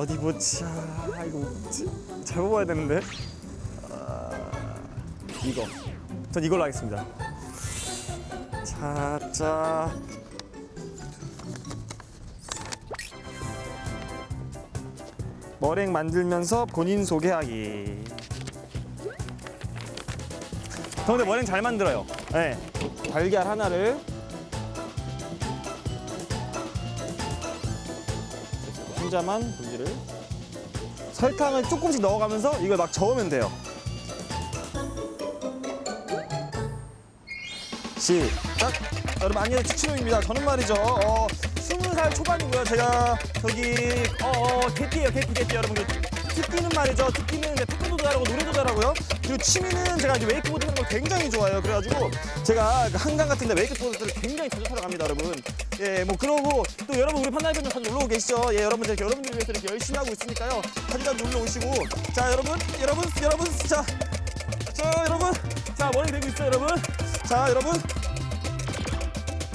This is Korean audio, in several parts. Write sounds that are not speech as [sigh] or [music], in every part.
어디 보자. 이거 뭐지? 잘 뽑아야 되는데. 아, 이거. 전 이걸로 하겠습니다. 자, 자. 머랭 만들면서 본인 소개하기. 저 근데 머랭 잘 만들어요. 네. 달걀 하나를 혼자만 분지를 설탕을 조금씩 넣어가면서 이걸 막 저으면 돼요. 시작. 여러분 안녕하세요 추치룡입니다. 저는 말이죠. 어, 20살 초반이고요. 제가 저기 어, 어 개띠예요. 개띠 개띠 여러분. 그 특기는 말이죠. 특기는 태권도도 잘하고 노래도 잘하고요. 그리고 취미는 제가 이제 웨이크보드 굉장히 좋아해요. 그래가지고 제가 그 한강 같은데 웨이크보드를 굉장히 자주 타러 갑니다, 여러분. 예, 뭐 그러고 또 여러분 우리 판다이변 자주 놀러 오고 계시죠? 예, 여러분들 여러분들 위해서 이렇게 열심히 하고 있으니까요. 자주 자주 놀러 오시고 자 여러분 여러분 여러분 자. 자 여러분 자 머리 되고 있어요 여러분 자 여러분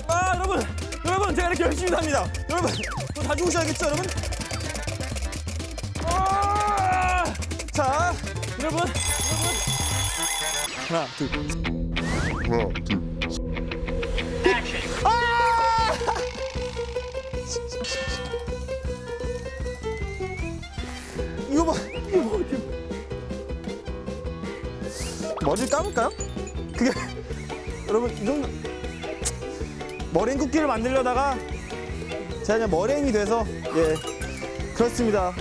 아 여러분 여러분 제가 이렇게 열심히 합니다 여러분 또 자주 오셔야겠죠 여러분 아! 자 여러분 여러분 하나 둘 하나, 둘, 아! 이거 봐 이거 봐 이거 봐. 머리를 감을까요? 그게 [laughs] 여러분 이 정도 머랭 쿠키를 만들려다가 제가 그냥 머랭이 돼서 예 그렇습니다